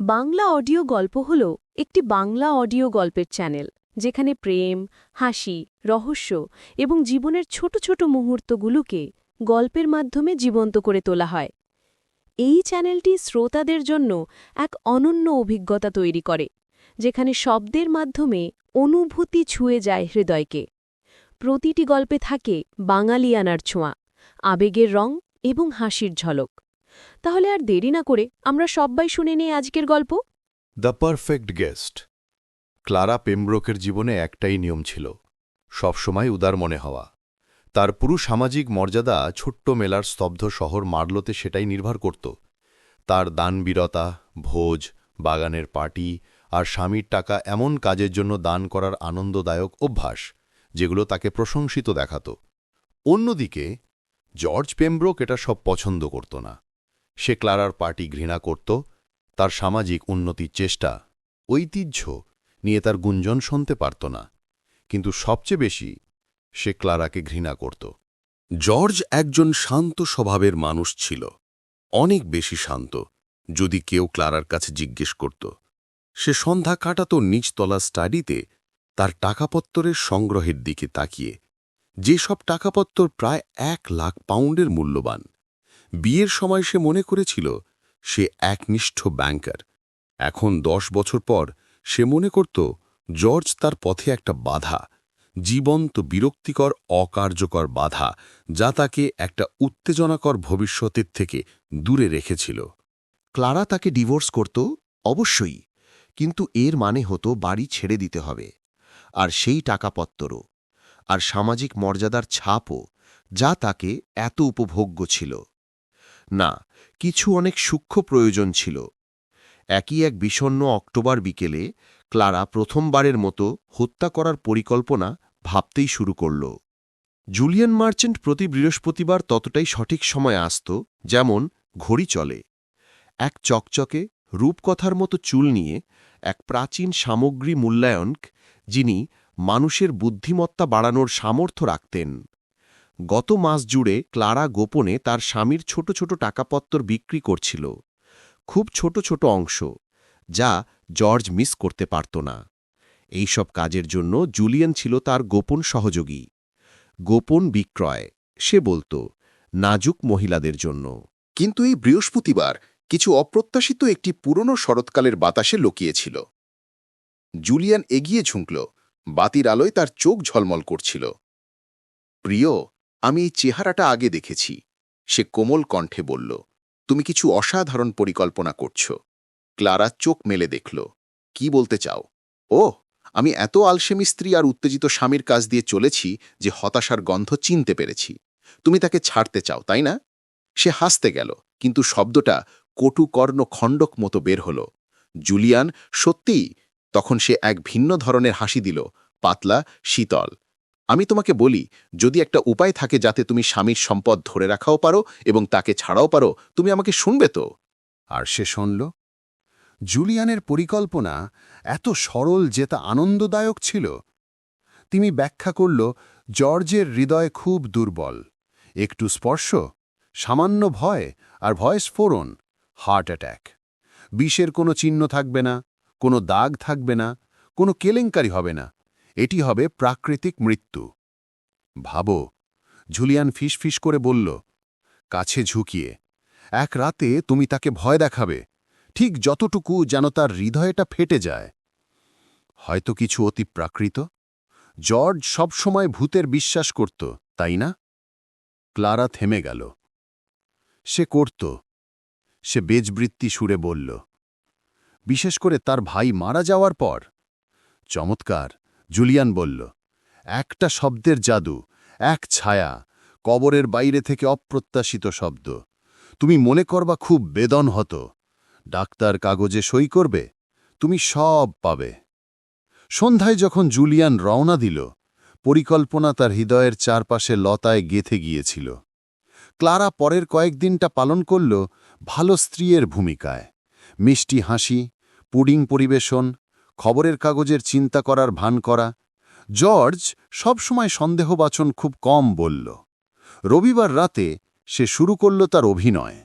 Bangla audio গল্প হল একটি বাংলা অডিও গল্পের চ্যানেল, যেখানে প্রেম, হাসি, রহস্য এবং জীবনের ছোট ছোট মুহূর্তগুলোকে গল্পের মাধ্যমে জীবন্ত করে তোলা হয়। এই চ্যানেলটি শ্রোতাদের জন্য এক অনন্য অভিজ্ঞতা তৈরি করে, যেখানে শব্দের মাধ্যমে অনুভূতি ছুঁয়ে যায় হৃদয়কে। প্রতিটি গল্পে থাকে বাঙালিয়ানার ছোঁয়া, আবেগের রং এবং হাসির ঝলক। তাহলে আর দেরি না করে আমরা সব্বাই শুনে নেই আজকের গল্প। The perfect guest. ক্লারা পেমব্রোকের জীবনে একটাই নিয়ম ছিল, সবসময় উদার মনে হওয়া। তার পুরো সামাজিক মর্যাদা ছোট্ট মেলার স্তব্ধ শহর মার্লোতে সেটাই নির্ভর করত। তার দানবীরতা, ভোজ, বাগানের পার্টি আর স্বামীর টাকা এমন কাজের জন্য দান করার আনন্দদায়ক অভ্যাস, যেগুলো তাকে প্রশংসিত দেখাত। অন্যদিকে, জর্জ পেমব্রোক এটা সব পছন্দ করত না। সে ক্লারার পার্টি ঘৃণা করত, তার সামাজিক উন্নতির চেষ্টা, ঐতিহ্য নিয়ে তার গুঞ্জন শুনতে পারত না। কিন্তু সবচেয়ে বেশি সে ক্লারাকে ঘৃণা করত। জর্জ একজন শান্ত স্বভাবের মানুষ ছিল, অনেক বেশি শান্ত, যদি কেউ ক্লারার কাছে জিজ্ঞেস করত। সে সন্ধ্যা কাটাত নিচতলা স্টাডিতে তার টাকাপত্তরের সংগ্রহের দিকে তাকিয়ে, যেসব টাকাপত্তর প্রায় এক লাখ পাউন্ডের মূল্যবান বিয়ের সময় সে মনে করেছিল, সে একনিষ্ঠ ব্যাংকার এখন দশ বছর পর সে মনে করত, জর্জ তার পথে একটা বাধা, জীবন্ত বিরক্তিকর, অকার্যকর বাধা, যা তাকে একটা উত্তেজনাকর ভবিষ্যতের থেকে দূরে রেখেছিল। ক্লারা তাকে ডিভোর্স করত, অবশ্যই, কিন্তু এর মানে হতো বাড়ি ছেড়ে দিতে হবে, আর সেই টাকাপত্তরও আর সামাজিক মর্যাদার ছাপও, যা তাকে এত উপভোগ্য ছিল। না, কিছু অনেক সূক্ষ্ম প্রয়োজন ছিল। একই এক বিষণ্ন অক্টোবর বিকেলে ক্লারা প্রথমবারের মতো হত্যা করার পরিকল্পনা ভাবতেই শুরু করল। জুলিয়ান মার্চেন্ট প্রতি বৃহস্পতিবার ততটাই সঠিক সময় আসত যেমন ঘড়ি চলে। এক চকচকে, রূপকথার মতো চুল নিয়ে এক প্রাচীন সামগ্রী মূল্যায়নক যিনি মানুষের বুদ্ধিমত্তা বাড়ানোর সামর্থ্য রাখতেন। গত মাস জুড়ে ক্লারা গোপনে তার স্বামীর ছোট ছোট টাকাপত্তর বিক্রি করছিল। খুব ছোট ছোট অংশ, যা জর্জ মিস করতে পারত না। এইসব কাজের জন্য জুলিয়ান ছিল তার গোপন সহযোগী। গোপন বিক্রয়, সে বলত, নাজুক মহিলাদের জন্য। কিন্তু এই বৃহস্পতিবার কিছু অপ্রত্যাশিত একটি পুরনো শরৎকালের বাতাসে লুকিয়েছিল। জুলিয়ান এগিয়ে ঝুঁকল, বাতির আলোয় তার চোখ ঝলমল করছিল। প্রিয় আমি এই চেহারাটা আগে দেখেছি। সে কোমল কণ্ঠে বলল, তুমি কিছু অসাধারণ পরিকল্পনা করছ। ক্লারা চোখ মেলে দেখল, কি বলতে চাও? ও আমি এত আলসেমি স্ত্রী আর উত্তেজিত স্বামীর কাজ দিয়ে চলেছি যে হতাশার গন্ধ চিনতে পেরেছি। তুমি তাকে ছাড়তে চাও, তাই না? সে হাসতে গেল, কিন্তু শব্দটা কটুকর্ণ খণ্ডক মতো বের হল। জুলিয়ান সত্যিই তখন সে এক ভিন্ন ধরনের হাসি দিল, পাতলা, শীতল। আমি তোমাকে বলি, যদি একটা উপায় থাকে যাতে তুমি স্বামীর সম্পদ ধরে রাখাও পারো এবং তাকে ছাড়াও পারো, তুমি আমাকে শুনবে তো? আর সে শুনল, জুলিয়ানের পরিকল্পনা এত সরল যে তা আনন্দদায়ক ছিল। তিনি ব্যাখ্যা করল, জর্জের হৃদয় খুব দুর্বল। একটু স্পর্শ, সামান্য ভয় আর ভয় স্ফোরণ, হার্ট অ্যাট্যাক বিষের কোনো চিহ্ন থাকবে না, কোনো দাগ থাকবে না, কোনো কেলেঙ্কারি হবে না। এটি হবে প্রাকৃতিক মৃত্যু। ভাবো, জুলিয়ান ফিসফিস করে বলল, কাছে ঝুঁকিয়ে। এক রাতে তুমি তাকে ভয় দেখাবে। ঠিক যতটুকু যেন তার হৃদয়টা ফেটে যায়। হয়তো কিছু অতি প্রাকৃত? জর্জ সবসময় ভূতের বিশ্বাস করত, তাই না? ক্লারা থেমে গেল। সে করত। সে বেজবৃত্তি সুরে বলল, বিশেষ করে তার ভাই মারা যাওয়ার পর। চমৎকার। জুলিয়ান বলল, একটা শব্দের জাদু, এক ছায়া, কবরের বাইরে থেকে অপ্রত্যাশিত শব্দ। তুমি মনে করবা খুব বেদন হতো। ডাক্তার কাগজে সই করবে, তুমি সব পাবে। সন্ধ্যায় যখন জুলিয়ান রওনা দিল, পরিকল্পনা তার হৃদয়ের চারপাশে লতায় গেথে গিয়েছিল। ক্লারা পরের কয়েকদিনটা পালন করল ভালো স্ত্রীর ভূমিকায়। মিষ্টি হাসি, পুডিং পরিবেশন খবরের কাগজের চিন্তা করার ভান করা। জর্জ সবসময় সন্দেহবাচন খুব কম বলল। রবিবার রাতে সে শুরু করল তার অভিনয়।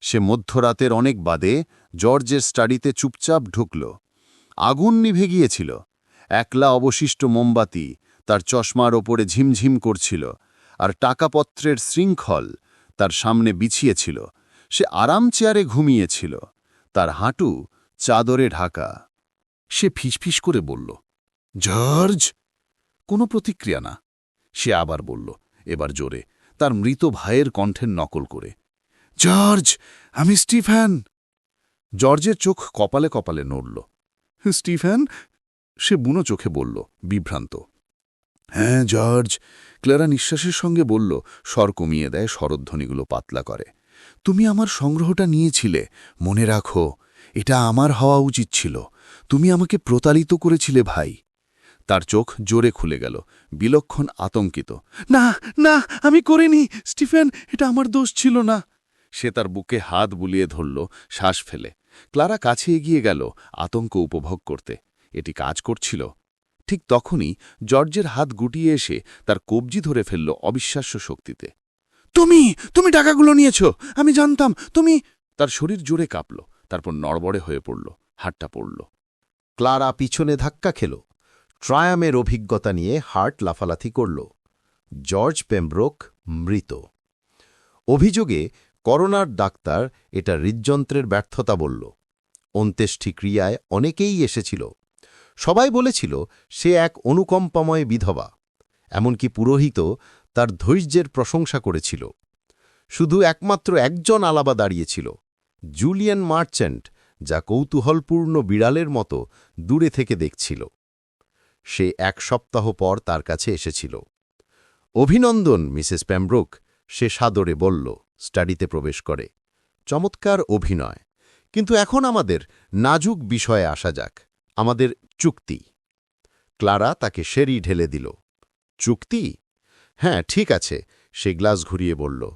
সে মধ্যরাতের অনেক বাদে জর্জের স্টাডিতে চুপচাপ ঢুকল। আগুন নিভে গিয়েছিল। একলা অবশিষ্ট মোমবাতি তার চশমার ওপরে ঝিমঝিম করছিল আর টাকাপত্রের শৃঙ্খল তার সামনে বিছিয়েছিল। সে আরাম চেয়ারে ঘুমিয়েছিল। তার হাঁটু চাদরে ঢাকা। সে ফিসফিস করে বলল, জর্জ! কোনো প্রতিক্রিয়া না। সে আবার বলল, এবার জোরে, তার মৃত ভাইয়ের কণ্ঠের নকল করে, জর্জ, আমি স্টিফেন! জর্জের চোখ কপালে কপালে নড়ল। স্টিফেন? সে বুনো চোখে বলল, বিভ্রান্ত। হ্যাঁ জর্জ, ক্লারা নিঃশ্বাসের সঙ্গে বলল, স্বর কমিয়ে দেয় শরধ্বনিগুলো পাতলা করে। তুমি আমার সংগ্রহটা নিয়েছিলে, মনে রাখো, এটা আমার হওয়া উচিত ছিল। তুমি আমাকে প্রতারিত করেছিলে, ভাই। তার চোখ জোরে খুলে গেল, বিলক্ষণ আতঙ্কিত। না না, আমি করিনি, স্টিফেন, এটা আমার দোষ ছিল না। সে তার বুকে হাত বুলিয়ে ধরল, শ্বাস ফেলে। ক্লারা কাছে এগিয়ে গেল, আতঙ্ক উপভোগ করতে। এটি কাজ করছিল। ঠিক তখনই জর্জের হাত গুটিয়ে এসে তার কবজি ধরে ফেলল অবিশ্বাস্য শক্তিতে। তুমি তুমি টাকাগুলো নিয়েছ, আমি জানতাম, তুমি তার শরীর জোরে কাঁপল, তারপর নড়বড়ে হয়ে পড়ল হাটটা পড়ল। ক্লারা পিছনে ধাক্কা খেল। ট্রায়ামের অভিজ্ঞতা নিয়ে হার্ট লাফালাথি করল। জর্জ পেমব্রোক মৃত। অভিযোগে করোনার ডাক্তার এটা হৃদযন্ত্রের ব্যর্থতা বলল। অন্ত্যেষ্টিক্রিয়ায় অনেকেই এসেছিল। সবাই বলেছিল, সে এক অনুকম্পাময় বিধবা। এমনকি পুরোহিত তার ধৈর্যের প্রশংসা করেছিল। শুধু একমাত্র একজন আলাবা দাঁড়িয়েছিল। জুলিয়ান মার্চেন্ট যা কৌতূহলপূর্ণ বিড়ালের মতো দূরে থেকে দেখছিল। সে এক সপ্তাহ পর তার কাছে এসেছিল। অভিনন্দন, মিসেস প্যামব্রুক, সে সাদরে বলল, স্টাডিতে প্রবেশ করে। চমৎকার অভিনয়। কিন্তু এখন আমাদের নাজুক বিষয়ে আসা যাক। আমাদের চুক্তি। ক্লারা তাকে সেরি ঢেলে দিল। চুক্তি? হ্যাঁ ঠিক আছে, সে গ্লাস ঘুরিয়ে বলল।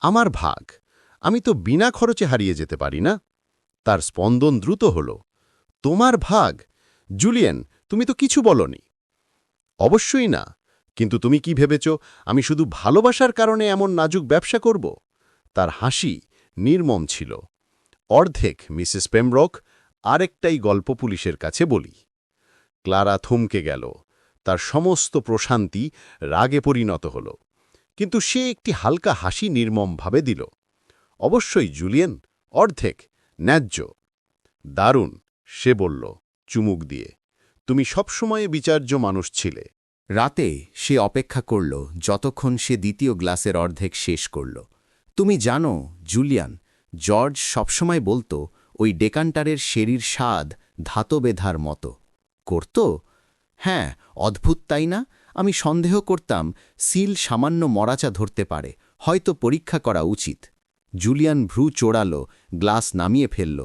আমার ভাগ। আমি তো বিনা খরচে হারিয়ে যেতে পারি না? তার স্পন্দন দ্রুত হল। তোমার ভাগ। জুলিয়েন, তুমি তো কিছু বলনি। অবশ্যই না। কিন্তু তুমি কি ভেবেছ, আমি শুধু ভালোবাসার কারণে এমন নাজুক ব্যবসা করব? তার হাসি নির্মম ছিল। অর্ধেক, মিসেস পেমব্রক, আরেকটাই গল্প পুলিশের কাছে বলি। ক্লারা থমকে গেল। তার সমস্ত প্রশান্তি রাগে পরিণত হল। কিন্তু সে একটি হালকা হাসি নির্মমভাবে দিল। অবশ্যই, জুলিয়েন, অর্ধেক। ন্যায্য। দারুণ, সে বলল, চুমুক দিয়ে। তুমি সবসময় বিচার্য মানুষ ছিলে। রাতে সে অপেক্ষা করল, যতক্ষণ সে দ্বিতীয় গ্লাসের অর্ধেক শেষ করল। তুমি জানো, জুলিয়ান, জর্জ সবসময় বলতো, ওই ডেকান্টারের শেরির স্বাদ ধাতবেধার মতো। করত? হ্যাঁ অদ্ভুত তাই না? আমি সন্দেহ করতাম, সিল সামান্য মরাচা ধরতে পারে, হয়তো পরীক্ষা করা উচিত। জুলিয়ান ভ্রু চোড়াল, গ্লাস নামিয়ে ফেলল,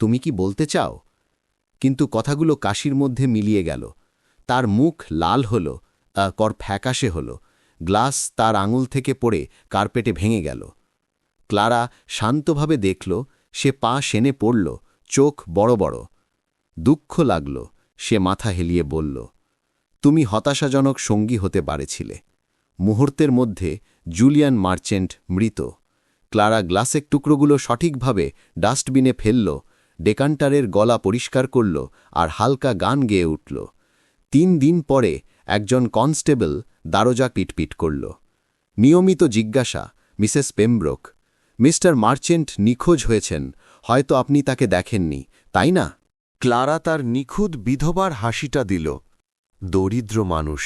তুমি কি বলতে চাও? কিন্তু কথাগুলো কাশির মধ্যে মিলিয়ে গেল। তার মুখ লাল হল কর ফ্যাকাশে হল, গ্লাস তার আঙুল থেকে পড়ে কার্পেটে ভেঙে গেল। ক্লারা শান্তভাবে দেখল, সে পা সেনে পড়ল, চোখ বড় বড়। দুঃখ লাগল, সে মাথা হেলিয়ে বলল, তুমি হতাশাজনক সঙ্গী হতে পারেছিলে। মুহূর্তের মধ্যে জুলিয়ান মার্চেন্ট মৃত। ক্লারা গ্লাসের টুকরোগুলো সঠিকভাবে ডাস্টবিনে ফেলল, ডেকান্টারের গলা পরিষ্কার করল আর হালকা গান গেয়ে উঠল। তিন দিন পরে একজন কনস্টেবল দারোজা পিটপিট করল। নিয়মিত জিজ্ঞাসা, মিসেস পেমব্রোক, মিস্টার মার্চেন্ট নিখোঁজ হয়েছেন, হয়তো আপনি তাকে দেখেননি, তাই না? ক্লারা তার নিখুঁত বিধবার হাসিটা দিল। দরিদ্র মানুষ,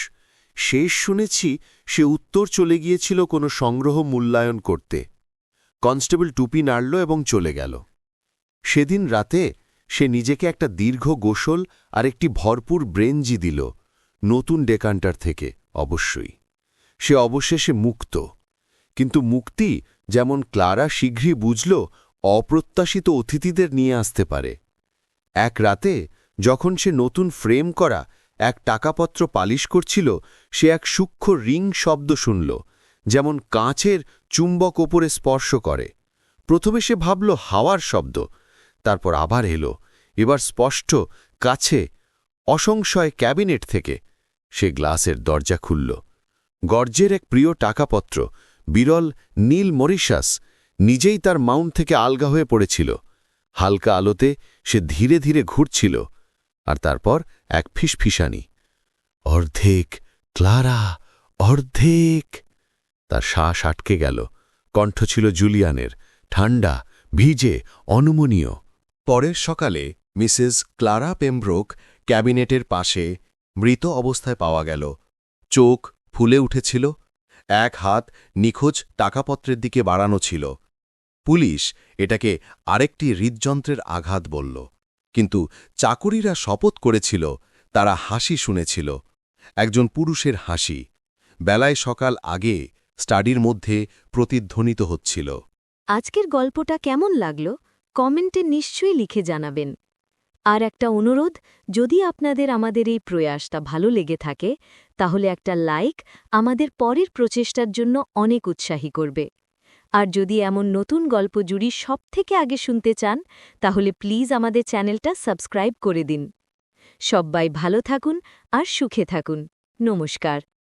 শেষ শুনেছি সে উত্তর চলে গিয়েছিল কোনো সংগ্রহ মূল্যায়ন করতে। কনস্টেবল টুপি নাড়ল এবং চলে গেল। সেদিন রাতে সে নিজেকে একটা দীর্ঘ গোসল আর একটি ভরপুর ব্রেঞ্জি দিল, নতুন ডেকান্টার থেকে, অবশ্যই। সে অবশেষে মুক্ত। কিন্তু মুক্তি যেমন ক্লারা শীঘ্রই বুঝল, অপ্রত্যাশিত অতিথিদের নিয়ে আসতে পারে। এক রাতে যখন সে নতুন ফ্রেম করা, এক টাকাপত্র পালিশ করছিল, সে এক সূক্ষ্ম রিং শব্দ শুনল। যেমন কাঁচের চুম্বক ওপরে স্পর্শ করে। প্রথমে সে ভাবল হাওয়ার শব্দ, তারপর আবার এলো, এবার স্পষ্ট, কাছে, অসংশয় ক্যাবিনেট থেকে। সে গ্লাসের দরজা খুলল। গর্জের এক প্রিয় টাকাপত্র, বিরল নীল মরিশাস, নিজেই তার মাউন্ট থেকে আলগা হয়ে পড়েছিল। হালকা আলোতে সে ধীরে ধীরে ঘুরছিল, আর তারপর এক ফিসফিসানি। অর্ধেক, ক্লারা, অর্ধেক! তার শ্বাস আটকে গেল। কণ্ঠ ছিল জুলিয়ানের। ঠান্ডা ভিজে, অনুমনীয়। পরের সকালে মিসেস ক্লারা পেমব্রোক ক্যাবিনেটের পাশে মৃত অবস্থায় পাওয়া গেল। চোখ ফুলে উঠেছিল, এক হাত নিখোঁজ টাকাপত্রের দিকে বাড়ানো ছিল। পুলিশ এটাকে আরেকটি হৃদযন্ত্রের আঘাত বলল, কিন্তু চাকরিরা শপথ করেছিল, তারা হাসি শুনেছিল। একজন পুরুষের হাসি। বেলায় সকাল আগে স্টাডির মধ্যে প্রতিধ্বনিত হচ্ছিল। আজকের গল্পটা কেমন লাগল? কমেন্টে নিশ্চয়ই লিখে জানাবেন। আর একটা অনুরোধ, যদি আপনাদের আমাদের এই প্রয়াসটা ভালো লেগে থাকে, তাহলে একটা লাইক আমাদের পরের প্রচেষ্টার জন্য অনেক উৎসাহী করবে। আর যদি এমন নতুন গল্প জুড়ি সব থেকে আগে শুনতে চান, তাহলে প্লিজ আমাদের চ্যানেলটা সাবস্ক্রাইব করে দিন। সব্বাই ভালো থাকুন আর সুখে থাকুন। নমস্কার।